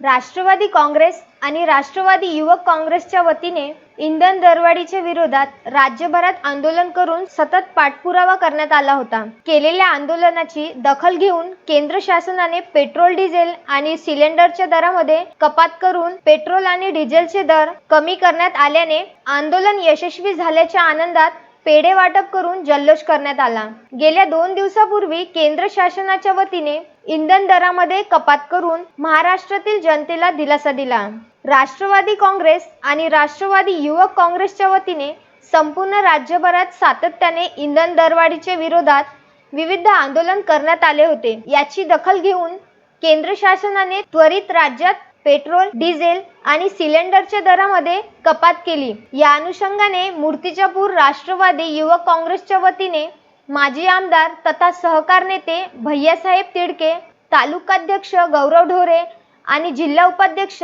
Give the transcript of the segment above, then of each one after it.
राष्ट्रवादी काँग्रेस आणि राष्ट्रवादी युवक काँग्रेसच्या वतीने इंधन दरवाढीच्या विरोधात राज्यभरात आंदोलन करून सतत पाठपुरावा करण्यात आला होता. केलेल्या आंदोलनाची दखल घेऊन केंद्र शासनाने पेट्रोल डिझेल आणि सिलेंडरच्या दरामध्ये कपात करून पेट्रोल आणि डिझेलचे दर कमी करण्यात आल्याने आंदोलन यशस्वी झाल्याच्या आनंदात पेढे वाटप करून जल्लोष करण्यात आला. गेल्या दोन दिवसापूर्वी केंद्र शासनाच्या वतीने इंधन दरामध्ये कपात करून महाराष्ट्रातील जनतेला दिलासा दिला. राष्ट्रवादी काँग्रेस आणि राष्ट्रवादी युवक काँग्रेसच्या वतीने संपूर्ण राज्यभरात सातत्याने इंधन दरवाढीच्या विरोधात विविध आंदोलन करण्यात आले होते. याची दखल घेऊन केंद्र शासनाने त्वरित राज्यात पेट्रोल डिझेल आणि सिलेंडरच्या दरामध्ये कपात केली. या अनुषंगाने मूर्तिजापूर राष्ट्रवादी युवक काँग्रेसच्या वतीने माजी आमदार तथा सहकार नेते भैयासाहेब तिडके तालुकाध्यक्ष गौरव ढोरे आणि जिल्हा उपाध्यक्ष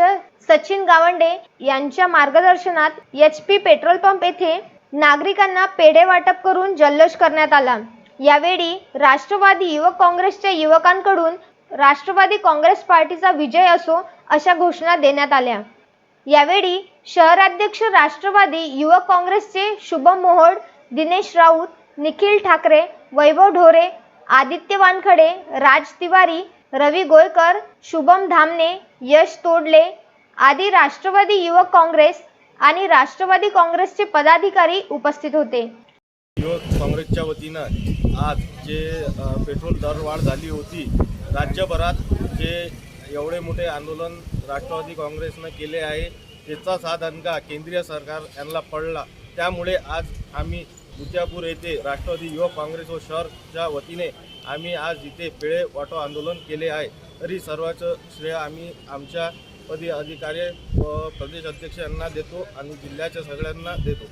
सचिन गावंडे यांच्या मार्गदर्शनात एच पी पेट्रोल पंप येथे नागरिकांना पेढे वाटप करून जल्लोष करण्यात आला. यावेळी राष्ट्रवादी युवक काँग्रेसच्या युवकांकडून राष्ट्रवादी काँग्रेस पार्टीचा विजय असो अशा घोषणा देण्यात आल्या. यावेळी शहराध्यक्ष राष्ट्रवादी युवक काँग्रेसचे शुभम मोहोड दिनेश राऊत निखिल ठाकरे वैभव ढोरे आदित्य वानखडे राज तिवारी रवी गोयकर शुभम धामणे यश तोडले. आदी राष्ट्रवादी युवक काँग्रेस आणि राष्ट्रवादी काँग्रेसचे पदाधिकारी उपस्थित होते. युवक काँग्रेसच्या वतीनं आज जे पेट्रोल दरवाढ झाली होती राज्यभरात जे एवढे मोठे आंदोलन राष्ट्रवादी काँग्रेसनं केले आहे त्याचाच हा दणका केंद्रीय सरकार यांना पडला. त्यामुळे आज आम्ही मुत्यापूर येथे राष्ट्रवादी युवक काँग्रेस व शहरच्या वतीने आम्ही आज इथे पेढे वाटो आंदोलन केले आहे. तरी सर्वांचं श्रेय आम्ही आमच्या पदी अधिकारी व प्रदेश अध्यक्ष यांना देतो आणि जिल्ह्याच्या सगळ्यांना देतो.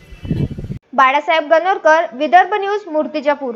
बाळासाहेब गणोरकर विदर्भ न्यूज मूर्तिजापूर.